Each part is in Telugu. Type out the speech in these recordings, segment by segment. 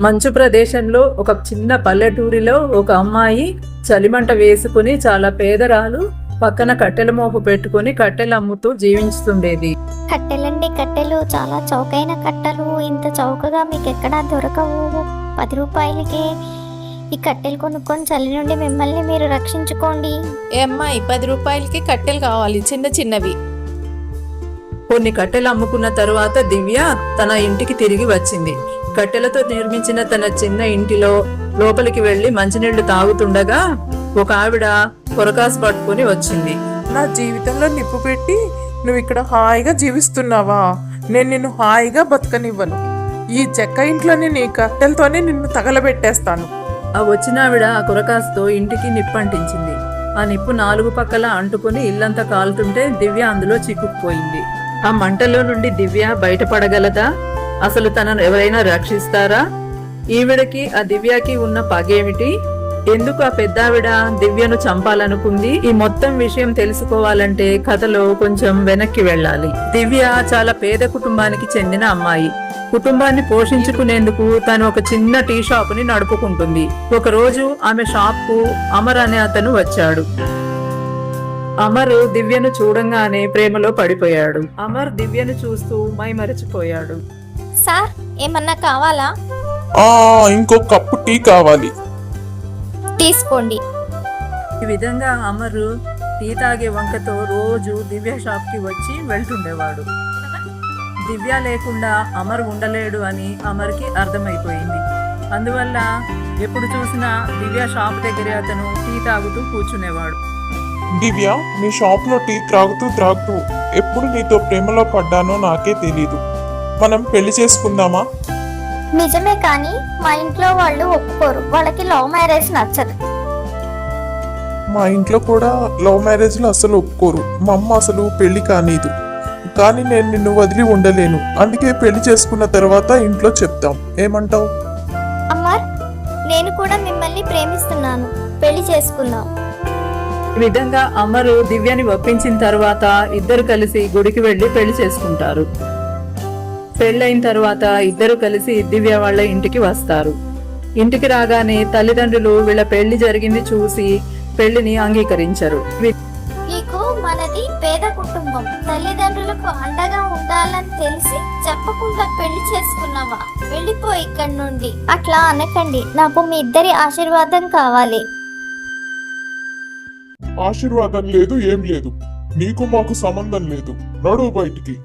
మంచు ప్రదేశంలో ఒక చిన్న పల్లెటూరిలో ఒక అమ్మాయి చలిమంట వేసుకుని చాలా పేదరాలు పక్కన కట్టెల మోపు పెట్టుకుని కట్టెలు అమ్ముతూ జీవించుతుండేది. కట్టెలండి కట్టెలు చాలా చౌకైన కట్టెలు. ఇంత చౌకగా మీకు ఎక్కడా దొరకవు. పది రూపాయలకి ఈ కట్టెలు కొనుక్కొని చలి నుండి మిమ్మల్ని మీరు రక్షించుకోండి. ఏ అమ్మాయి పది రూపాయలకి కట్టెలు కావాలి చిన్న చిన్నవి. కొన్ని కట్టెలు అమ్ముకున్న తరువాత దివ్య తన ఇంటికి తిరిగి వచ్చింది. కట్టెలతో నిర్మించిన తన చిన్న ఇంటిలో లోపలికి వెళ్ళి మంచినీళ్ళు తాగుతుండగా ఒక ఆవిడ పొరకాసు పట్టుకుని వచ్చింది. నా జీవితంలో నిప్పు పెట్టి నువ్వు ఇక్కడ హాయిగా జీవిస్తున్నావా? నేను నిన్ను హాయిగా బతకనివ్వను. ఈ చెక్క ఇంట్లోనే నీ కట్టెలతోనే నిన్ను తగలబెట్టేస్తాను. ఆ వచ్చిన ఆవిడ ఆ కురకాసుతో ఇంటికి నిప్పంటించింది. ఆ నిప్పు నాలుగు పక్కల అంటుకుని ఇల్లంతా కాలుతుంటే దివ్య అందులో చిక్కుకుపోయింది. ఆ మంటలో నుండి దివ్య బయటపడగలదా? అసలు తనను ఎవరైనా రక్షిస్తారా? ఈవిడకి ఆ దివ్యకి ఉన్న పగేమిటి? ఎందుకు ఆ పెద్దావిడ దివ్యను చంపాలనుకుంది? ఈ మొత్తం విషయం తెలుసుకోవాలంటే కథలో కొంచెం వెనక్కి వెళ్ళాలి. దివ్య చాలా పేద కుటుంబానికి చెందిన అమ్మాయి. కుటుంబాన్ని పోషించుకునేందుకు తను ఒక చిన్న టీ షాప్ని నడుపుకుంటుంది. ఒక రోజు ఆమె షాప్కు అమర్ అనే అతను వచ్చాడు. అమర్ దివ్యను చూడంగానే ప్రేమలో పడిపోయాడు. అమర్ దివ్యను చూస్తూ మైమరచిపోయాడు. సార్ ఏమన్నా కావాలా? ఆ ఇంకో కప్పు టీ కావాలి. తీసుకోండి. ఈ విధంగా అమర్ టీ తాగే వంకతో రోజు దివ్య షాప్కి వచ్చి వెళ్తుండేవాడు. దివ్య లేకుండా అమర్ ఉండలేడు అని అమర్కి అర్థమైపోయింది. అందువల్ల ఎప్పుడు చూసినా దివ్య షాప్ దగ్గరే అతను టీ తాగుతూ కూర్చునేవాడు. దివ్య నీ షాప్లో టీ త్రాగుతూ త్రాగుతూ ఎప్పుడు నీతో ప్రేమలో పడ్డానో నాకే తెలీదు. మనం పెళ్ళి చేసుకుందామా? నిజమే కానీ మా ఇంట్లో వాళ్ళు ఒప్పుకోరు. వాళ్ళకి లవ్ మ్యారేజ్ నచ్చదు. మా ఇంట్లో కూడా లవ్ మ్యారేజ్లు అసలు ఒప్పుకోరు. మా అమ్మ అసలు పెళ్ళి కానీదు. కానీ నేను నిన్ను వదిలి ఉండలేను. అందుకే పెళ్ళి చేసుకున్న తర్వాత ఇంట్లో చెప్తాం. ఏమంటావు? అమ్మర్ నేను కూడా మిమ్మల్ని ప్రేమిస్తున్నాను. పెళ్ళి చేసుకుందాం. ఈ విధంగా అమరు దివ్యని ఒప్పించిన తర్వాత ఇద్దరు కలిసి గుడికి వెళ్ళి పెళ్ళి చేసుకుంటారు. పెళ్ళైన తర్వాత ఇద్దరు కలిసి దివ్య వాళ్ళ ఇంటికి వస్తారు. ఇంటికి రాగానే తల్లిదండ్రులు వీళ్ళ పెళ్ళి జరిగింది చూసి పెళ్ళిని అంగీకరించరు. నీకు మనది పేద కుటుంబం. తల్లిదండ్రులకు అండగా ఉండాలని తెలిసి చెప్పకుండా పెళ్ళి చేసుకున్నావా? వెళ్ళిపో ఇక్కడి నుండి. అట్లా అనకండి. నాకు మీ ఇద్దరి ఆశీర్వాదం కావాలి. ఆశీర్వాదం లేదు ఏం లేదు. నీకు మాకు సంబంధం లేదు. నడువు బయటికి.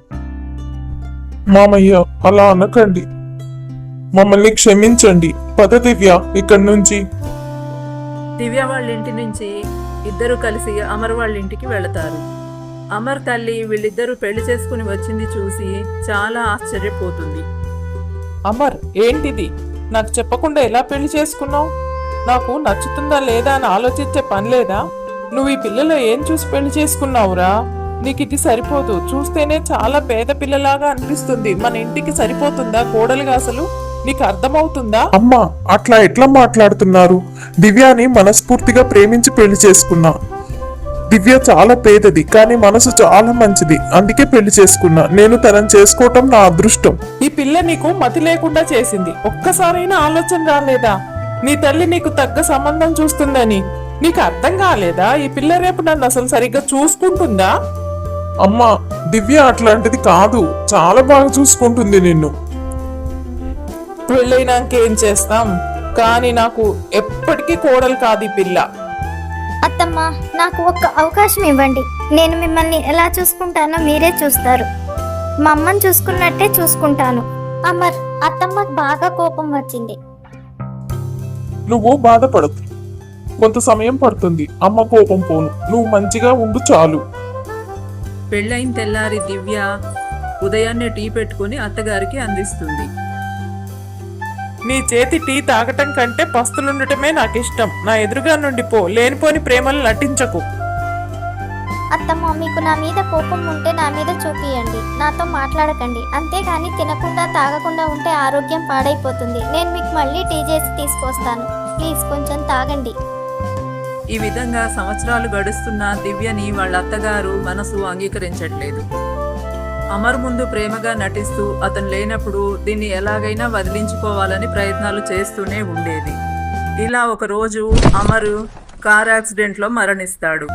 మామయ్య అలా అనకండి. మమ్మల్ని క్షమించండి. పద దివ్య ఇక్కడి నుంచి. దివ్య వాళ్ళ ఇంటి నుంచి ఇద్దరు కలిసి అమర్ వాళ్ళ ఇంటికి వెళతారు. అమర్ తల్లి వీళ్ళిద్దరూ పెళ్ళి చేసుకుని వచ్చింది చూసి చాలా ఆశ్చర్యపోతుంది. అమర్ ఏంటిది? నాకు చెప్పకుండా ఎలా పెళ్ళి చేసుకున్నావు? నాకు నచ్చుతుందా లేదా అని ఆలోచించే పని లేదా? నువ్వు ఈ పిల్లలో ఏం చూసి పెళ్ళి చేసుకున్నావురా? నీకు ఇది సరిపోదు. చూస్తేనే చాలా పేద పిల్లలాగా అనిపిస్తుంది. మన ఇంటికి సరిపోతుందా కోడలుగా అసలు? నీకు అర్థమవుతుందా అమ్మా అట్లా ఎట్లా మాట్లాడుతున్నారు? దివ్యాని మనస్ఫూర్తిగా ప్రేమించి పెళ్ళి చేసుకున్నా. దివ్య చాలా పేదది కానీ మనసు చాలా మంచిది. అందుకే పెళ్ళి చేసుకున్నా. నేను తనని చేసుకోవటం నా అదృష్టం. ఈ పిల్ల నీకు మతి లేకుండా చేసింది. ఒక్కసారైనా ఆలోచన రాలేదా? నీ తల్లి నీకు తగ్గ సంబంధం చూస్తుందని. నీకు అర్థం కాలేదా? ఈ పిల్ల రేపు నన్ను అసలు సరిగ్గా చూసుకుంటుందా? అమ్మా దివ్య అట్లాంటిది కాదు. చాలా బాగా చూసుకుంటుంది నిన్ను. పెళ్ళైనాక చేస్తాం? కానీ నాకు ఎప్పటికీ కోడలు కాదు పిల్ల. అత్తమ్మ నాకు ఒక్క అవకాశం ఇవ్వండి. నేను మిమ్మల్ని ఎలా చూసుకుంటానో మీరే చూస్తారు. మా అమ్మని చూసుకున్నట్టే చూసుకుంటాను. అమర్ అత్తమ్మకు బాగా కోపం వచ్చింది. నువ్వు బాధపడకు. కొంత సమయం పడుతుంది. అమ్మ కోపం పోను. నువ్వు మంచిగా ఉండు చాలు. పెళ్ళైన తెల్లారి దివ్య ఉదయాన్నే టీ పెట్టుకుని అత్తగారికి అందిస్తుంది. నీ చేతి టీ తాగటం కంటే పస్తులుండటమే నాకు ఇష్టం నా ఎదురుగా నుండి పో లేనిపోని ప్రేమలు నటించకు. అత్తమ్మ మీకు నా మీద కోపం ఉంటే నా మీద చూపియండి. నాతో మాట్లాడకండి. అంతేగాని తినకుండా తాగకుండా ఉంటే ఆరోగ్యం పాడైపోతుంది. నేను మీకు మళ్ళీ టీ చేసి తీసుకొస్తాను. ప్లీజ్ కొంచెం తాగండి. ఈ విధంగా సంవత్సరాలు గడుస్తున్న దివ్యని వాళ్ళ అత్తగారు మనసు అంగీకరించట్లేదు. అమర్ ముందు ప్రేమగా నటిస్తూ అతను లేనప్పుడు దీన్ని ఎలాగైనా వదిలించుకోవాలని ప్రయత్నాలు చేస్తూనే ఉండేది. ఇలా ఒక రోజు అమరు కార్ యాక్సిడెంట్లో మరణిస్తాడు.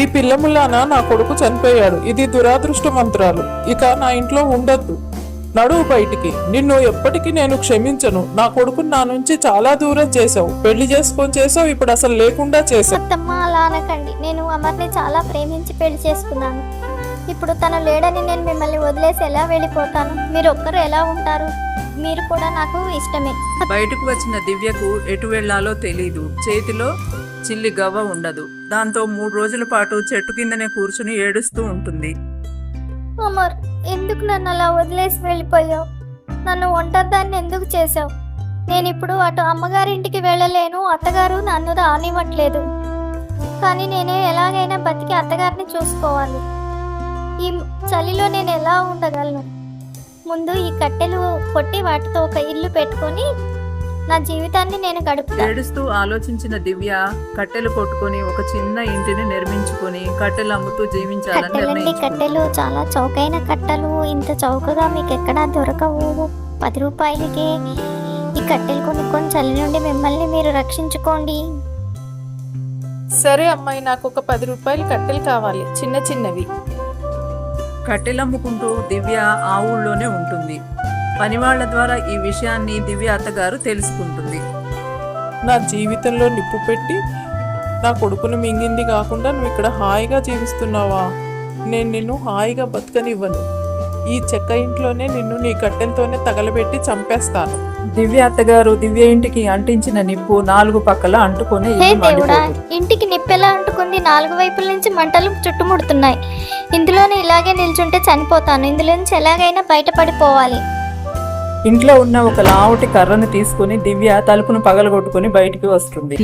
ఈ పిల్లములాన నా కొడుకు చనిపోయాడు. ఇది దురాదృష్ట మంత్రాలు ఇక నా ఇంట్లో ఉండద్దు. నడువు బయటికి. నిన్ను ఎప్పటికీ నేను క్షమించను. నా కొడుకుని నా నుంచి చాలా దూరం చేసావు పెళ్ళి చేసుకొని చేసావు ఇప్పుడు అసలు లేకుండా చేసావు అత్తమ్మ అలా అనకండి. నేను అమర్ని చాలా ప్రేమించి పెళ్ళి చేసుకున్నాను. ఇప్పుడు తను లేడని నేను మిమ్మల్ని వదిలేసి ఎలా వెళ్ళిపోతాను? మీరు ఒక్కరు ఎలా ఉంటారు? మీరు కూడా నాకు ఇష్టమే. బయటకు వచ్చిన దివ్యకు ఎటు వెళ్ళాలో తెలీదు. చేతిలో చిల్లి గవ్వ ఉండదు. దాంతో మూడు రోజుల పాటు చెట్టు కిందనే కూర్చుని ఏడుస్తూ ఉంటుంది. అమర్ ఎందుకు నన్ను అలా వదిలేసి వెళ్ళిపోయావు? నన్ను ఒంటరిదాన్ని ఎందుకు చేసావు నేను ఇప్పుడు అటు అమ్మగారింటికి వెళ్ళలేను అత్తగారు నన్ను రానివ్వట్లేదు. కానీ నేనే ఎలాగైనా బతికి అత్తగారిని చూసుకోవాలి. ఈ చలిలో నేను ఎలా ఉండగలను? ముందు ఈ కట్టెలు కొట్టి వాటితో ఒక ఇల్లు పెట్టుకొని నా జీవితాన్ని నేను గడుపుతాను ఏడుస్తూ ఆలోచించిన దివ్య కట్టెలు కొట్టుకొని ఒక చిన్న ఇంటిని నిర్మించుకొని కట్టెలు అమ్ముతూ జీవించాలని కట్టెలండి కట్టెలు చాలా చౌకైన కట్టెలు. ఇంత చౌకగా మీకు ఎక్కడా దొరకవు. పది రూపాయలకి ఈ కట్టెలు కొనుక్కొని చలి నుండి మిమ్మల్ని మీరు రక్షించుకోండి. సరే అమ్మాయి నాకు ఒక పది రూపాయలు కట్టెలు కావాలి. చిన్న చిన్నవి. కట్టెలు అమ్ముకుంటూ దివ్య ఆ ఊళ్ళోనే ఉంటుంది. పనివాళ్ళ ద్వారా ఈ విషయాన్ని దివ్య అత్తగారు తెలుసుకుంటుంది. నా జీవితంలో నిప్పు పెట్టి నా కొడుకును మింగింది కాకుండా నువ్వు ఇక్కడ హాయిగా జీవిస్తున్నావా? నేను నిన్ను హాయిగా బతకనివ్వను. ఈ చెక్క ఇంట్లోనే నిన్ను నీ కట్టెలతోనే తగలబెట్టి చంపేస్తాను. దివ్య అత్తగారు దివ్య ఇంటికి అంటించిన నిప్పు నాలుగు పక్కల అంటుకొని హే దేవుడా. ఇంటికి నిప్పెలా అంటుకుంది? నాలుగు వైపుల నుంచి మంటలు చుట్టుముడుతున్నాయి. ఇందులోనే ఇలాగే నిల్చుంటే చనిపోతాను. ఇందులో నుంచి ఎలాగైనా బయటపడిపోవాలి. ఇంట్లో ఉన్న ఒక లావుటి కర్రను తీసుకుని దివ్య తలుపును పగలగొట్టుకుని బయటికి వస్తుంది.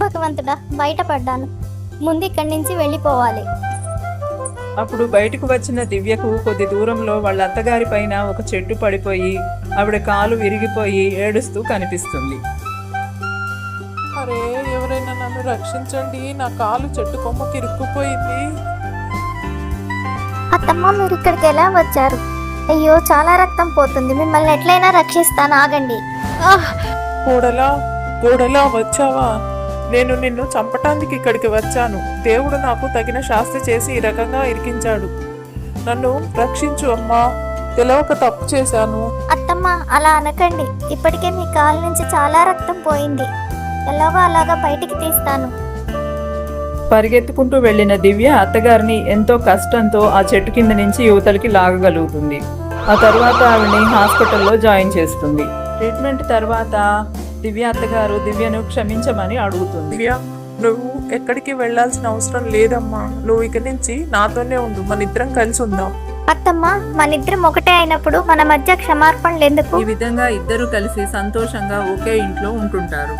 భగవంతుడా బయటపడ్డాను. ముందు ఇక్కడి నుంచి వెళ్ళిపోవాలి. అప్పుడు బయటకు వచ్చిన దివ్యకు కొద్ది దూరంలో వాళ్ళ అత్తగారి పైన ఒక చెట్టు పడిపోయి ఆవిడ కాలు విరిగిపోయి ఏడుస్తూ కనిపిస్తుంది. అరే ఎవరైనా నన్ను రక్షించండి. నా కాలు చెట్టు కొమ్మకి ఇరుక్కుపోయింది అత్తమ్మ మీరు ఇక్కడికి ఎలా వచ్చారు? అయ్యో చాలా రక్తం పోతుంది. మిమ్మల్ని ఎట్లయినా రక్షిస్తాను. ఆగండి. ఆహ్! కోడలా కోడలా వచ్చావా? నేను నిన్ను చంపటానికి ఇక్కడికి వచ్చాను. దేవుడు నాకు తగిన శాస్తి చేసి ఈ రకంగా ఇరికించాడు. నన్ను రక్షించు అమ్మా. తెలవక తప్పు చేశాను? అత్తమ్మ అలా అనకండి. ఇప్పటికే మీ కాలు నుంచి చాలా రక్తం పోయింది. ఎలాగో అలాగా బయటికి తీస్తాను. పరిగెత్తుకుంటూ వెళ్ళిన దివ్య అత్తగారిని ఎంతో కష్టంతో ఆ చెట్టు కింద నుంచి యువతలకి లాగగలుగుతుంది. ఆ తర్వాత ఆవిడని హాస్పిటల్లో జాయిన్ చేస్తుంది. ట్రీట్మెంట్ తర్వాత దివ్య అత్తగారు దివ్యను క్షమించమని అడుగుతుంది. దివ్య నువ్వు ఎక్కడికి వెళ్ళాల్సిన అవసరం లేదమ్మా. నువ్వు ఇక నుంచి నాతోనే ఉండు. మన ఇద్దరం కలిసి ఉందాం. అత్తమ్మ మనిద్దరం ఒకటే అయినప్పుడు మన మధ్య క్షమార్పణలు ఎందుకు? ఈ విధంగా ఇద్దరు కలిసి సంతోషంగా ఒకే ఇంట్లో ఉంటుంటారు.